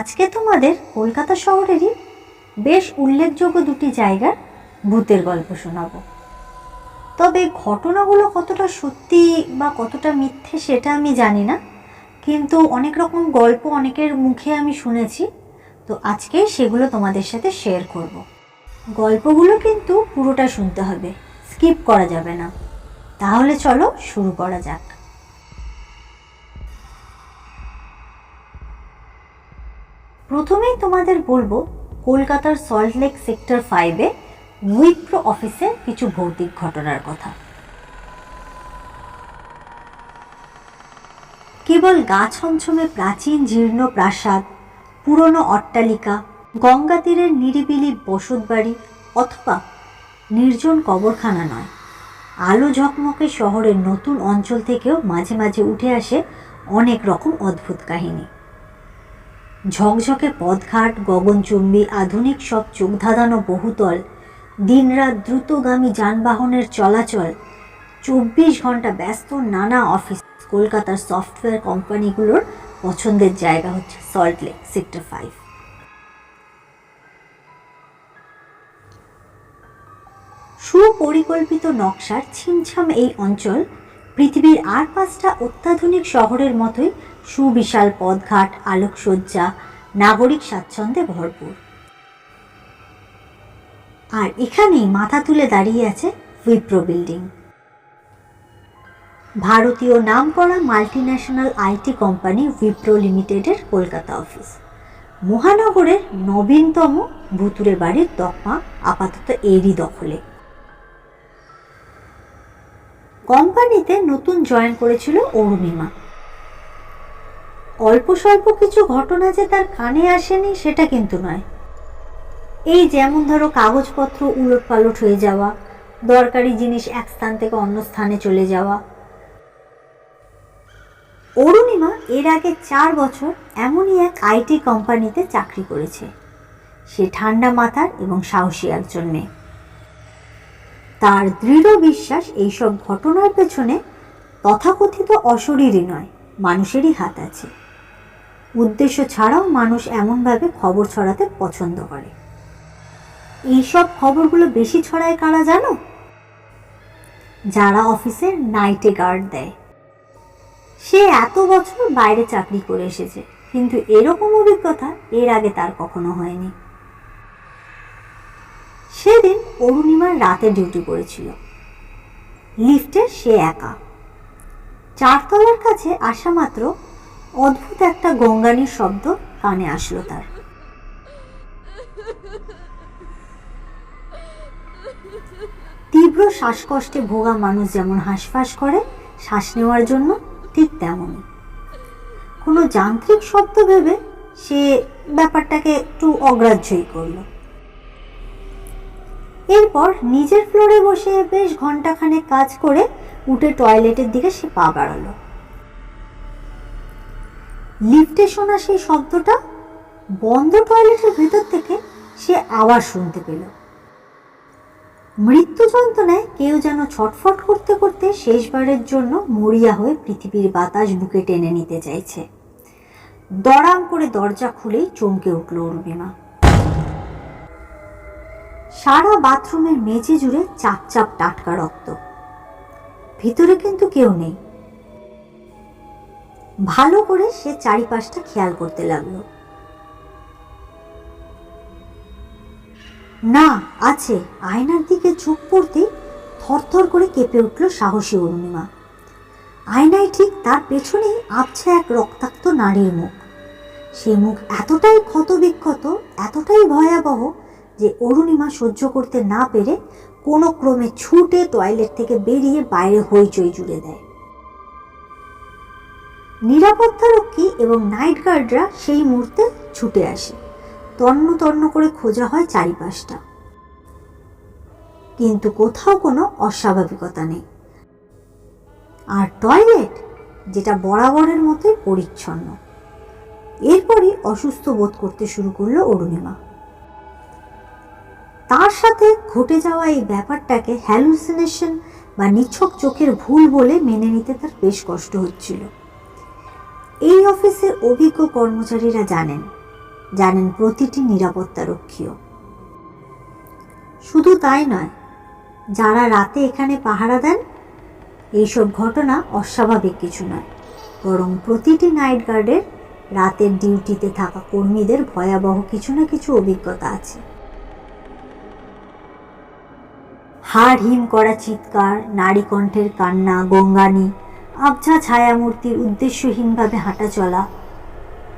আজকে তোমাদের কলকাতা শহরেরই বেশ উল্লেখযোগ্য দুটি জায়গার ভূতের গল্প শোনাব। তবে ঘটনাগুলো কতটা সত্যি বা কতটা মিথ্যে সেটা আমি জানি না, কিন্তু অনেক রকম গল্প অনেকের মুখে আমি শুনেছি, তো আজকে সেগুলো তোমাদের সাথে শেয়ার করব। গল্পগুলো কিন্তু পুরোটা শুনতে হবে স্কিপ করা যাবে না। তাহলে চলো শুরু করা যাক। প্রথমেই তোমাদের বলব কলকাতার সল্টলেক সেক্টর ফাইভে উইপ্রো অফিসের কিছু ভৌতিক ঘটনার কথা। কেবল গা ছমছমে প্রাচীন জীর্ণ প্রাসাদ, পুরনো অট্টালিকা, গঙ্গা তীরের নিরিবিলি বসতবাড়ি অথবা নির্জন কবরখানা নয়। আলো ঝকমকে শহরের নতুন অঞ্চল থেকেও মাঝে মাঝে উঠে আসে অনেক রকম অদ্ভুত কাহিনী। ঝকঝকে পথঘাট, গগনচুম্বী, আধুনিক সব চোখ ধাঁধানো বহুতল, দিনরাত দ্রুতগামী যানবাহনের চলাচল, চব্বিশ ঘণ্টা ব্যস্ত নানা অফিস, কলকাতার সফটওয়্যার কোম্পানিগুলোর পছন্দের জায়গা হচ্ছে সল্টলেক সেক্টর ফাইভ। সুপরিকল্পিত নকশার ছিমছাম এই অঞ্চল পৃথিবীর আর পাঁচটা অত্যাধুনিক শহরের মতোই সুবিশাল পদঘাট আলোকসজ্জা, নাগরিক স্বাচ্ছন্দ্যে ভরপুর। আর এখানেই মাথা তুলে দাঁড়িয়ে আছে উইপ্রো বিল্ডিং। ভারতীয় নামকরা multi national IT company Wipro লিমিটেডের কলকাতা অফিস। মহানগরের নবীনতম ভুতুরে বাড়ির তকমা আপাতত এরই দখলে। কোম্পানিতে নতুন জয়েন করেছিল অরুণিমা। অল্প স্বল্প কিছু ঘটনা যে তার কানে আসেনি, সেটা কিন্তু নয়। এই যেমন ধরো কাগজপত্র উলট পালট হয়ে যাওয়া, দরকারি জিনিস এক স্থান থেকে অন্য স্থানে চলে যাওয়া। অরুণিমা এর আগে চার বছর এমনই এক আইটি কোম্পানিতে চাকরি করেছে। সে ঠান্ডা মাথার এবং সাহসী একজন মেয়ে। তার দৃঢ় বিশ্বাস এইসব ঘটনার পেছনে তথাকথিত অশরীরই নয়, মানুষেরই হাত আছে। উদ্দেশ্য ছাড়াও মানুষ এমনভাবে খবর ছড়াতে পছন্দ করে। এইসব খবরগুলো বেশি ছড়ায় কারা জানো? যারা অফিসের নাইটে গার্ড দেয়। সে এত বছর বাইরে চাকরি করে এসেছে, কিন্তু এরকম অভিজ্ঞতা এর আগে তার কখনো হয়নি। সেদিন অরুণিমার রাতে ডিউটি করেছিল। লিফটে সে একা। চারতলার কাছে আসা মাত্র অদ্ভুত একটা গঙ্গানির শব্দ কানে আসলো তার। তীব্র শ্বাসকষ্টে ভোগা মানুষ যেমন হাঁসফাঁস করে, শ্বাস নেওয়ার জন্য ঠিক তেমনই। কোনো যান্ত্রিক শব্দ ভেবে সে ব্যাপারটাকে একটু অগ্রাহ্যই করল। এরপর নিজের ফ্লোরে বসে বেশ ঘন্টাখানেক কাজ করে উঠে টয়লেটের দিকে সে পা বাড়ালো। লিফটে শোনা সেই শব্দটা বন্ধ টয়লেটের ভেতর থেকে সে আওয়াজ শুনতে পেল। মৃত্যু যন্ত্রণায় কেউ যেন ছটফট করতে করতে শেষবারের জন্য মরিয়া হয়ে পৃথিবীর বাতাস বুকে টেনে নিতে চাইছে। দড়াম করে দরজা খুলেই চমকে উঠল অরুণিমা। সারা বাথরুমের মেঝে জুড়ে চাপ চাপ টাটকা রক্ত। ভিতরে কিন্তু কেউ নেই। ভালো করে সে চারিপাশটা খেয়াল করতে লাগল। না, আছে। আয়নার দিকে চোখ পড়তেই থরথর করে কেঁপে উঠল সাহসী অরুণিমা। আয়নায় ঠিক তার পেছনেই আবছে এক রক্তাক্ত নারীর মুখ। সে মুখ এতটাই ক্ষতবিক্ষত, এতটাই ভয়াবহ যে অরুণিমা সহ্য করতে না পেরে কোনো ক্রমে ছুটে টয়লেট থেকে বেরিয়ে বাইরে হইচই জুড়ে দেয়। নিরাপত্তারক্ষী এবং নাইট গার্ডরা সেই মুহূর্তে ছুটে আসে। তন্ন তন্ন করে খোঁজা হয় চারিপাশটা। কিন্তু কোথাও কোনো অস্বাভাবিকতা নেই। আর টয়লেট যেটা বরাবরের মতোই পরিচ্ছন্ন। এরপরই অসুস্থ বোধ করতে শুরু করল অরুণিমা। তার সাথে ঘটে যাওয়া এই ব্যাপারটাকে হ্যালুসিনেশন বা নিছক চোখের ভুল বলে মেনে নিতে তার বেশ কষ্ট হচ্ছিল। এই অফিসের অভিজ্ঞ কর্মচারীরা জানেন জানেন প্রতিটি নিরাপত্তারক্ষীও শুধু তাই নয়, যারা রাতে এখানে পাহারা দেন, এইসব ঘটনা অস্বাভাবিক কিছু নয়। বরং প্রতিটি নাইট গার্ডের রাতের ডিউটিতে থাকা কর্মীদের ভয়াবহ কিছু না কিছু অভিজ্ঞতা আছে। হাড় হিম করা চিৎকার, নারী কণ্ঠের কান্না, গঙ্গানি আবছা ছায়ামূর্তির উদ্দেশ্যহীনভাবে হাঁটা চলা,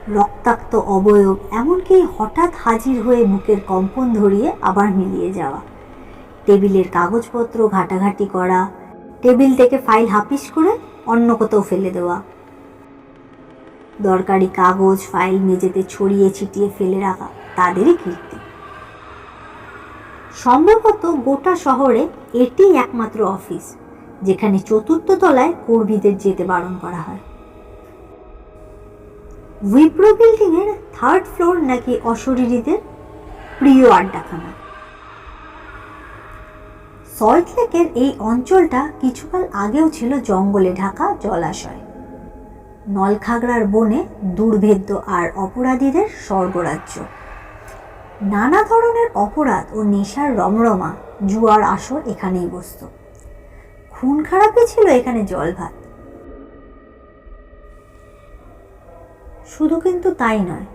রক্তাক্ত অবয়ব, এমনকি হঠাৎ হাজির হয়ে বুকের কম্পন ধরিয়ে আবার মিলিয়ে যাওয়া, টেবিলের কাগজপত্র ঘাটাঘাটি করা, টেবিল থেকে ফাইল হাপিস করে অন্য কোথাও ফেলে দেওয়া। দরকারি কাগজ, ফাইল মেঝেতে ছড়িয়ে ছিটিয়ে ফেলে রাখা তাদেরই কীর্তি। সম্ভবত গোটা শহরে এটি একমাত্র অফিস। যেখানে চতুর্থ তলায় কর্মীদের যেতে বারণ করা হয়। উইপ্রো বিল্ডিং এর থার্ড ফ্লোর নাকি অশরীরীদের প্রিয় আড্ডাখানা। সল্ট লেকের এই অঞ্চলটা কিছুকাল আগেও ছিল জঙ্গলে ঢাকা জলাশয়। নলখাগড়ার বনে দুর্ভেদ্য আর অপরাধীদের স্বর্গরাজ্য। নানা ধরনের অপরাধ ও নেশার রমরমা জুয়ার আসর এখানেই বসত। খুন খারাপই ছিল এখানে জল ভাত। শুধু কিন্তু তাই নয়,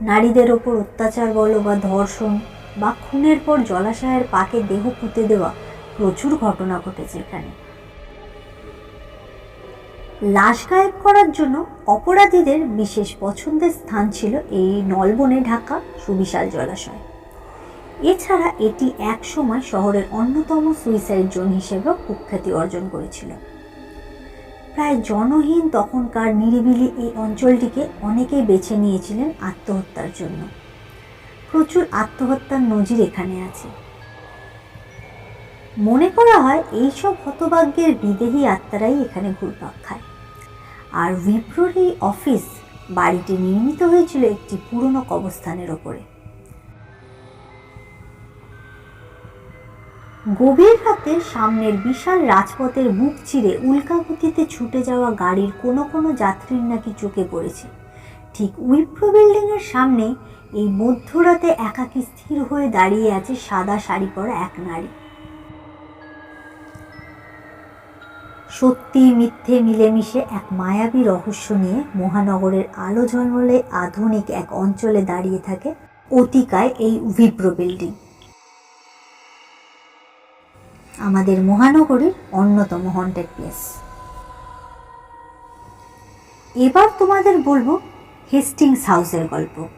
নারীদের ওপর অত্যাচার বলো বা ধর্ষণ বা খুনের পর জলাশয়ের পাকে দেহ পুঁতে দেওয়া প্রচুর ঘটনা ঘটেছে এখানে। লাশ গায়েব করার জন্য অপরাধীদের বিশেষ পছন্দের স্থান ছিল এই নলবনে ঢাকা সুবিশাল জলাশয়। এছাড়া এটি একসময় শহরের অন্যতম সুইসাইড জোন হিসেবেও কুখ্যাতি অর্জন করেছিল। প্রায় জনহীন তখনকার নিরিবিলি এই অঞ্চলটিকে অনেকেই বেছে নিয়েছিলেন আত্মহত্যার জন্য। প্রচুর আত্মহত্যার নজির এখানে আছে। মনে করা হয় এইসব হতভাগ্যের বিদেহী আত্মারাই এখানে ঘুরপাক খায়। আর উইপ্রোর এই অফিস বাড়িটি নির্মিত হয়েছিল একটি পুরনো কবস্থানের ওপরে। গভীর রাতে সামনের বিশাল রাজপথের বুক চিরে উল্কাগতিতে ছুটে যাওয়া গাড়ির কোনো কোনো যাত্রীর নাকি চোখে পড়েছে। ঠিক উইপ্রো বিল্ডিংয়ের সামনে এই মধ্যরাতে একাকী স্থির হয়ে দাঁড়িয়ে আছে সাদা শাড়ি পরা এক নারী। সত্যি মিথ্যে মিলেমিশে এক মায়াবী রহস্য নিয়ে মহানগরের আলো ঝলমলে আধুনিক এক অঞ্চলে দাঁড়িয়ে থাকে অতিকায় এই উইপ্রো বিল্ডিং। আমাদের মহানগরীর অন্যতম হন্টেড প্লেস এবার তোমাদের বলব হেস্টিংস হাউসের গল্প।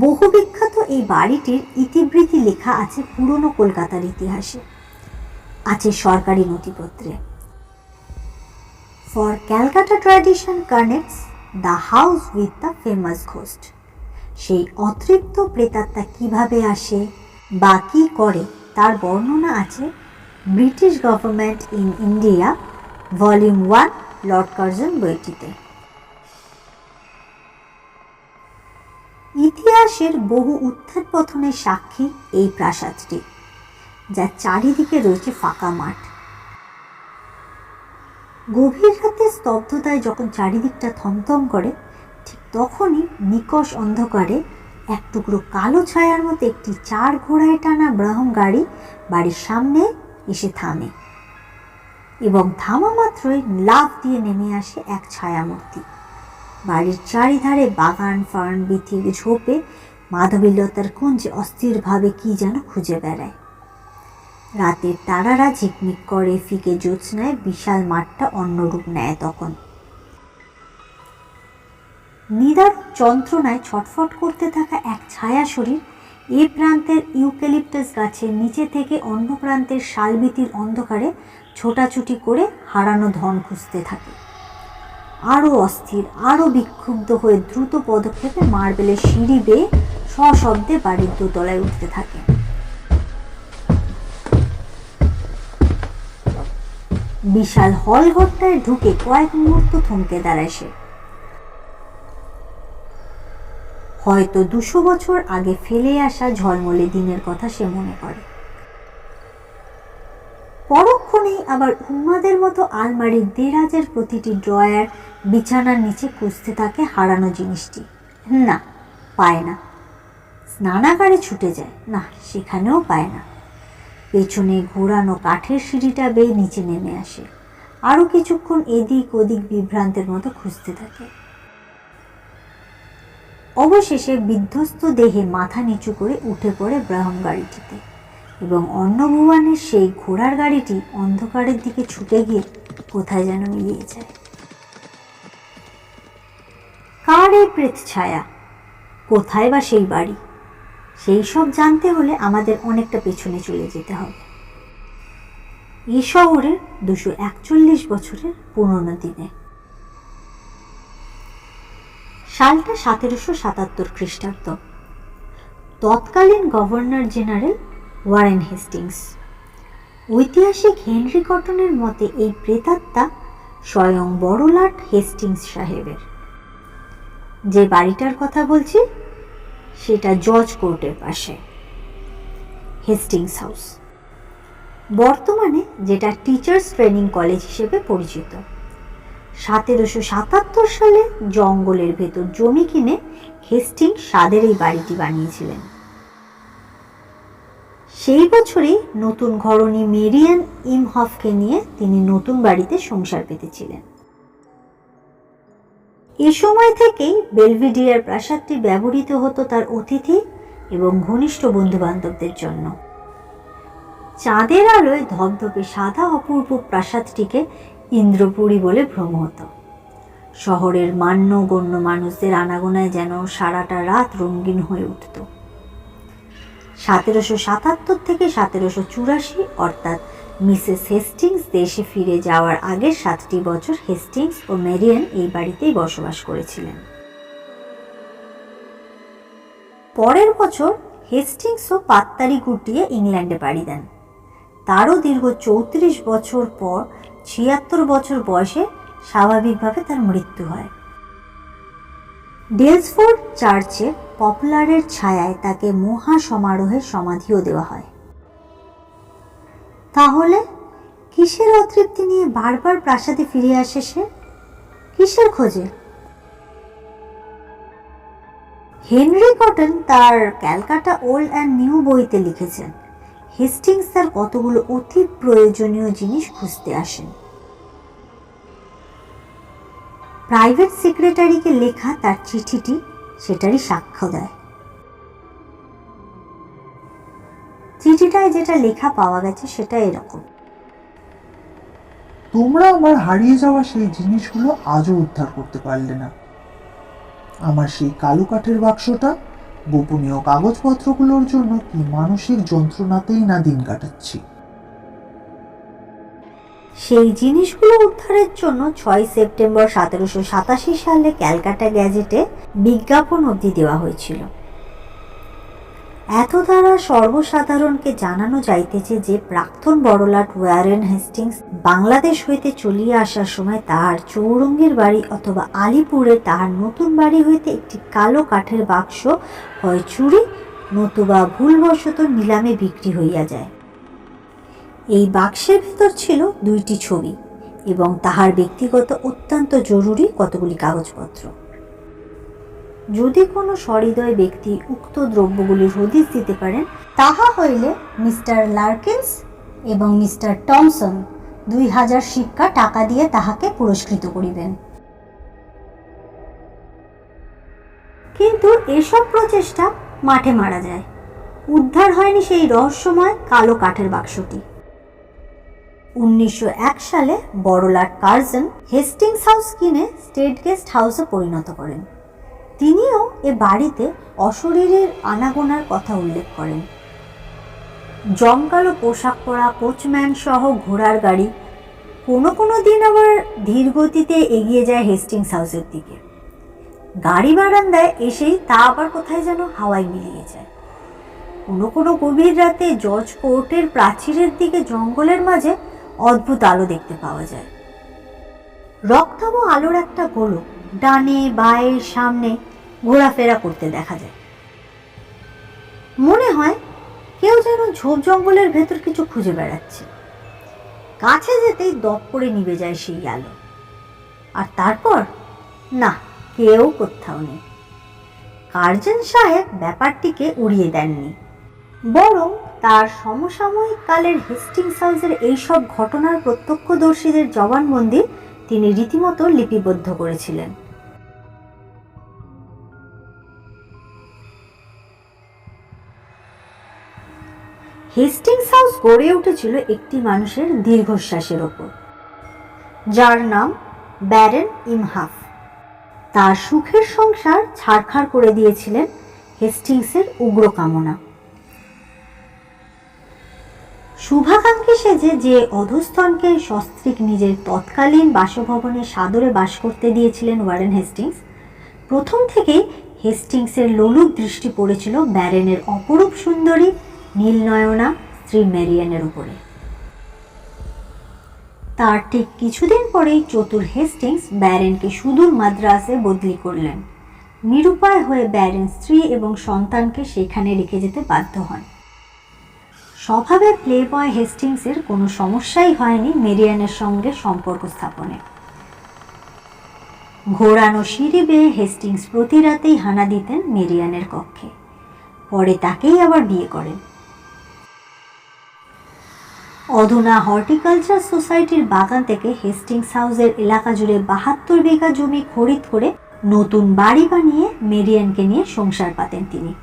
বহু বিখ্যাত এই বাড়িটির ইতিবৃত্তি লেখা আছে পুরনো কলকাতার ইতিহাসে। আছে সরকারি নথিপত্রে। For Calcutta tradition connects the house with the famous ghost সেই অতৃপ্ত প্রেতাত্মা কীভাবে আসে বা কী করে তার বর্ণনা আছে British government in India, volume one, Lord Curzon বইটিতে। ইতিহাসের বহু উত্থান পথনের সাক্ষী এই প্রাসাদটি যার চারিদিকে রয়েছে ফাঁকা মাঠ। গভীর রাতে স্তব্ধতায় যখন চারিদিকটা থমথম করে ঠিক তখনই নিকষ অন্ধকারে এক টুকরো কালো ছায়ার মতো একটি চার ঘোড়ায় টানা ব্রাহ্ম গাড়ি বাড়ির সামনে এসে থামে এবং থামা মাত্রই লাফ দিয়ে নেমে আসে এক ছায়ামূর্তি। বাড়ির চারিধারে বাগান ফার্ন বিথির ঝোপে মাধবীলতার কুঞ্জে অস্থিরভাবে কি যেন খুঁজে বেড়ায়। রাতের তারারা ঝিকমিক করে, ফিকে জ্যোৎস্নায় বিশাল মাঠটা অন্যরূপ নেয় তখন। নিদারুণ যন্ত্রণায় ছটফট করতে থাকা এক ছায়া শরীর এ প্রান্তের ইউক্যালিপটাস গাছের নিচে থেকে অন্য প্রান্তের শালবিতির অন্ধকারে ছোটাছুটি করে হারানো ধন খুঁজতে থাকে। আরও অস্থির, আরও বিক্ষুব্ধ হয়ে দ্রুত পদক্ষেপে মার্বেলের সিঁড়ি বেয়ে সশব্দে বাড়ির দোতলায় উঠতে থাকে। বিশাল হল ঘরটায় ঢুকে কয়েক মুহূর্ত থমকে দাঁড়ায় সে। হয়তো দুশো বছর আগে ফেলে আসা ঝলমলে দিনের কথা সে মনে করে। পরক্ষণে নেই আবার উন্মাদের মতো আলমারির দেরাজের প্রতিটি ড্রয়ার বিছানার নিচে খুঁজতে থাকে হারানো জিনিসটি। না, পায় না। স্নানাগারে ছুটে যায়। না, সেখানেও পায় না। পেছনে ঘোরানো কাঠের সিঁড়িটা বেয়ে নিচে নেমে আসে। আরও কিছুক্ষণ এদিক ওদিক বিভ্রান্তের মতো খুঁজতে থাকে। অবশেষে বিধ্বস্ত দেহে মাথা নিচু করে উঠে পড়ে ব্রাহ্ম গাড়িটিতে এবং অন্নভুবনের সেই ঘোড়ার গাড়িটি অন্ধকারের দিকে ছুটে গিয়ে কোথায় যেন মিলিয়ে যায়। কার এই প্রেত ছায়া? কোথায় বা সেই বাড়ি? সেই সব জানতে হলে আমাদের অনেকটা পেছনে চলে যেতে হবে। এই শহরের দুশো একচল্লিশ বছরের পুরনো দিনে সালটা সতেরোশো সাতাত্তর খ্রিস্টাব্দ। তৎকালীন গভর্নর জেনারেল ওয়ারেন হেস্টিংস। ঐতিহাসিক হেনরি কটনের মতে এই প্রেতাত্মা স্বয়ং বড়লাট হেস্টিংস সাহেবের। যে বাড়িটার কথা বলছি, সেটা জজ কোর্টের পাশে, হেস্টিংস হাউস। বর্তমানে যেটা টিচার্স ট্রেনিং কলেজ হিসেবে পরিচিত। সতেরোশো সাতাত্তর সালে জঙ্গলের ভেতর জমি কিনে হেস্টিং স্বাদের এই বাড়িটি বানিয়েছিলেন। সেই বছরই নতুন ঘরণী মেরিয়ান ইমহফকে নিয়ে তিনি নতুন বাড়িতে সংসার পেতেছিলেন। এ সময় থেকেই বেলভিডিয়ার প্রাসাদটি ব্যবহৃত হতো তার অতিথি এবং ঘনিষ্ঠ বন্ধুবান্ধবদের জন্য। চাঁদের আলোয় ধবধবে সাদা অপূর্ব প্রাসাদটিকে ইন্দ্রপুরী বলে ভ্রম হতো শহরের মান্য গণ্য মানুষদের আনাগোনায় যেন সারাটা রাত রঙিন হয়ে উঠত। সতেরোশো সাতাত্তর থেকে সতেরোশো চুরাশি অর্থাৎ মিসেস হেস্টিংস দেশে ফিরে যাওয়ার আগের সাতটি বছর হেস্টিংস ও মেরিয়ান এই বাড়িতেই বসবাস করেছিলেন। পরের বছর হেস্টিংসও পাত্তারি গুটিয়ে ইংল্যান্ডে পাড়ি দেন। তারও দীর্ঘ চৌত্রিশ বছর পর ছিয়াত্তর বছর বয়সে স্বাভাবিকভাবে তার মৃত্যু হয়। ডেলসফোর্ড চার্চে পপুলারের ছায়ায় তাকে মহা সমারোহে সমাধিও দেওয়া হয়। তাহলে কিসের অতৃপ্তি নিয়ে বারবার প্রাসাদে ফিরে আসে সে? কিসের খোঁজে? হেনরি কটন তার ক্যালকাটা ওল্ড অ্যান্ড নিউ বইতে লিখেছেন। হেস্টিংস তার কতগুলো অতি প্রয়োজনীয় জিনিস খুঁজতে আসেন। প্রাইভেট সেক্রেটারিকে লেখা তার চিঠিটি সেটারই সাক্ষ্য দেয়। চিঠিটায় যেটা লেখা পাওয়া গেছে সেটা এরকম। তোমরা আমার হারিয়ে যাওয়া সেই জিনিসগুলো আজও উদ্ধার করতে পারলে না। আমার সেই কালো কাঠের বাক্সটা গোপনীয় কাগজপত্রগুলোর জন্য কি মানসিক যন্ত্রণাতেই না দিন কাটাচ্ছি? সেই জিনিসগুলো উদ্ধারের জন্য ছয় সেপ্টেম্বর সতেরোশো সাতাশি সালে ক্যালকাটা গ্যাজেটে বিজ্ঞাপন অবধি দেওয়া হয়েছিল। এত দ্বারা সর্বসাধারণকে জানানো যাইতেছে যে প্রাক্তন বড়লাট ওয়ারেন হেস্টিংস বাংলাদেশ হইতে চলিয়া আসার সময় তাহার চৌরঙ্গের বাড়ি অথবা আলিপুরে তাহার নতুন বাড়ি হইতে একটি কালো কাঠের বাক্স হয় চুরি, নতুবা ভুলবশত নিলামে বিক্রি হইয়া যায়। এই বাক্সের ভেতর ছিল দুইটি ছবি এবং তাহার ব্যক্তিগত অত্যন্ত জরুরি কতগুলি কাগজপত্র। যদি কোনো সহৃদয় ব্যক্তি উক্ত দ্রব্যগুলির হদিস দিতে পারেন, তাহা হইলে মিস্টার লার্কিন্স এবং মিস্টার টমসন দুই হাজার শিক্ষা টাকা দিয়ে তাহাকে পুরস্কৃত করিবেন। কিন্তু এসব প্রচেষ্টা মাঠে মারা যায়। উদ্ধার হয়নি সেই রহস্যময় কালো কাঠের বাক্সটি। উনিশশো এক সালে বড়লাট কার্জন হেস্টিংস হাউস কিনে স্টেট গেস্ট হাউসে পরিণত করেন। তিনিও এ বাড়িতে অশরীরের আনাগোনার কথা উল্লেখ করেন। জমকালো পোশাক পরা কোচম্যান সহ ঘোড়ার গাড়ি, কোনো কোনো দিন আবার ধীর গতিতে এগিয়ে যায় হেস্টিংস হাউসের দিকে। গাড়ি বারান্দায় এসেই তা আবার কোথায় যেন হাওয়ায় মিলিয়ে যায়। কোনো কোনো গভীর রাতে জজ কোর্টের প্রাচীরের দিকে জঙ্গলের মাঝে অদ্ভুত আলো দেখতে পাওয়া যায়। রক্তাভ আলোর একটা গোলক ডানে বায়ে সামনে ঘোরাফেরা করতে দেখা যায়। মনে হয় কেউ যেন ঝোপ জঙ্গলের ভেতর কিছু খুঁজে বেড়াচ্ছে। কাছে যেতেই দপ করে নিভে যায় সেই আলো। আর তারপর, না, কেউ কোথাও নেই। কার্জন সাহেব ব্যাপারটিকে উড়িয়ে দেননি। বরং তার সমসাময়িক কালের হেস্টিংস হাউসের এইসব ঘটনার প্রত্যক্ষদর্শীদের জবানবন্দি তিনি রীতিমতো লিপিবদ্ধ করেছিলেন। হেস্টিংস হাউস গড়ে উঠেছিল একটি মানুষের দীর্ঘশ্বাসের ওপর। যার নাম ব্যারেন ইমহাফ। তার সুখের সংসার ছাড়খাড় করে দিয়েছিলেন হেস্টিংসের উগ্র কামনা। শুভাকাঙ্ক্ষী সেজে যে অধস্তনকে সস্ত্রীক নিজের তৎকালীন বাসভবনে সাদরে বাস করতে দিয়েছিলেন ওয়ারেন হেস্টিংস, প্রথম থেকেই হেস্টিংসের লোলুপ দৃষ্টি পড়েছিল ব্যারেনের অপরূপ সুন্দরী নীলনয়না স্ত্রী মেরিয়ানের উপরে। তার ঠিক কিছুদিন পরেই চতুর হেস্টিংস ব্যারেনকে সুদূর মাদ্রাসে বদলি করলেন। নিরুপায় হয়ে ব্যারেন স্ত্রী এবং সন্তানকে সেখানে রেখে যেতে বাধ্য হন। স্বভাবে প্লে বয় হেস্টিংসের কোনো সমস্যাই হয়নি মেরিয়ানের সঙ্গে সম্পর্ক স্থাপনে। ঘোরানো সিঁড়ি বেয়ে হেস্টিংস প্রতি রাতেই হানা দিতেন মেরিয়ানের কক্ষে। পরে তাকেই আবার বিয়ে করেন। অধুনা হর্টিকালচার সোসাইটির বাগান থেকে হেস্টিংস হাউসের এলাকা জুড়ে বাহাত্তর বিঘা জমি খরিদ করে নতুন বাড়ি বানিয়ে মেরিয়ানকে নিয়ে সংসার পাতেন তিনি।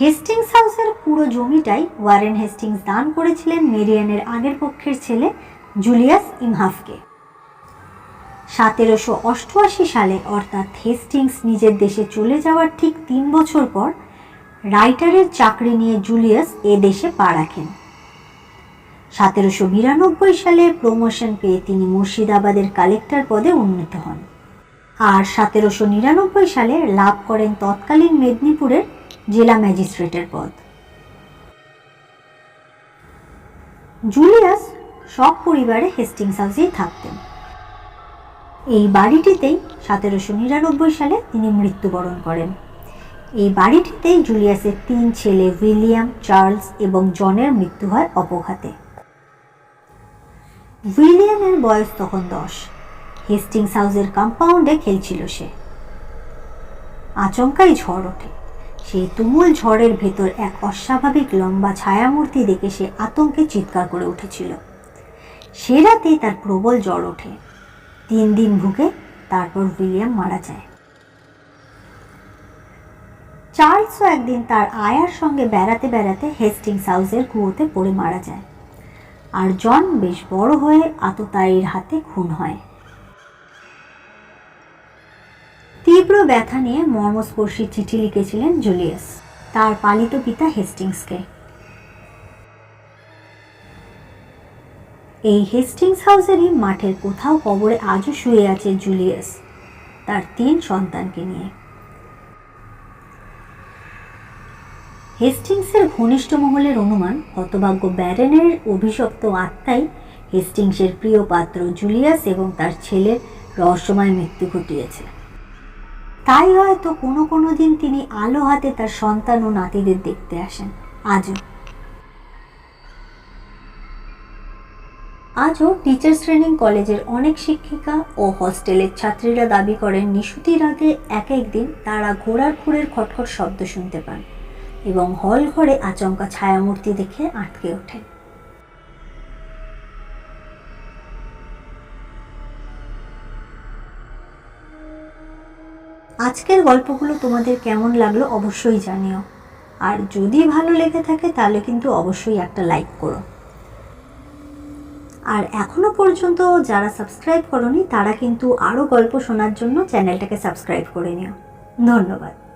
হেস্টিংস হাউসের পুরো জমিটাই ওয়ারেন হেস্টিংস দান করেছিলেন মেরিয়ানের আগের পক্ষের ছেলে জুলিয়াস ইমহাফকে। সতেরোশো অষ্টআশি সালে অর্থাৎ হেস্টিংস নিজের দেশে চলে যাওয়ার ঠিক তিন বছর পর রাইটারের চাকরি নিয়ে জুলিয়াস এ দেশে পা রাখেন। সতেরোশো বিরানব্বই সালে প্রমোশন পেয়ে তিনি মুর্শিদাবাদের কালেক্টর পদে উন্নীত হন। আর সতেরোশো নিরানব্বই সালে লাভ করেন তৎকালীন মেদিনীপুরের জেলা ম্যাজিস্ট্রেটের পদ। জুলিয়াস সব পরিবারে হেস্টিংস হাউসেই থাকতেন। এই বাড়িটিতেই সতেরোশো নিরানব্বই সালে তিনি মৃত্যুবরণ করেন। এই বাড়িটিতেই জুলিয়াসের তিন ছেলে উইলিয়াম, চার্লস এবং জনের মৃত্যু হয় অপঘাতে। উইলিয়ামের বয়স তখন দশ। হেস্টিংস হাউসের কম্পাউন্ডে খেলছিল সে। আচমকাই ঝড় ওঠে। সেই তুমুল ঝড়ের ভেতর এক অস্বাভাবিক লম্বা ছায়ামূর্তি দেখে সে আতঙ্কে চিৎকার করে উঠেছিল। সে রাতেই তার প্রবল জ্বর ওঠে। তিন দিন ভুগে তারপর উইলিয়াম মারা যায়। চার্লসও একদিন তার আয়ার সঙ্গে বেড়াতে বেড়াতে হেস্টিংস হাউসের কুয়োতে পড়ে মারা যায়। আর জন বেশ বড় হয়ে আততায়ীর হাতে খুন হয়। তীব্র ব্যথা নিয়ে মর্মস্পর্শী চিঠি লিখেছিলেন জুলিয়াস, তার পালিত পিতা হেস্টিংসকে। এই হেস্টিংস হাউসেরই মাঠের কোথাও কবরে আজও শুয়ে আছে জুলিয়াস, তার তিন সন্তানকে নিয়ে। হেস্টিংসের ঘনিষ্ঠ মহলের অনুমান, হতভাগ্য ব্যারেনের অভিশপ্ত আত্মাই হেস্টিংসের প্রিয় পাত্র জুলিয়াস এবং তার ছেলের রহস্যময় মৃত্যু ঘটিয়েছে। তাই হয়তো কোনো কোনো দিন তিনি আলো হাতে তার সন্তান ও নাতিদের দেখতে আসেন। আজও। আজও টিচার্স ট্রেনিং কলেজের অনেক শিক্ষিকা ও হস্টেলের ছাত্রীরা দাবি করেন নিশুতির আগে এক একদিন তারা ঘোড়ার খুঁড়ের খটখট শব্দ শুনতে পান। এবং হল ঘরে আচমকা ছায়ামূর্তি দেখে আটকে ওঠে। আজকের গল্পগুলো তোমাদের কেমন লাগল অবশ্যই জানিও। আর যদি ভালো লেগে থাকে, তাহলে কিন্তু অবশ্যই একটা লাইক করো। আর এখনও পর্যন্ত যারা সাবস্ক্রাইব করনি, তারা কিন্তু আরও গল্প শোনার জন্য চ্যানেলটাকে সাবস্ক্রাইব করে নিও। ধন্যবাদ।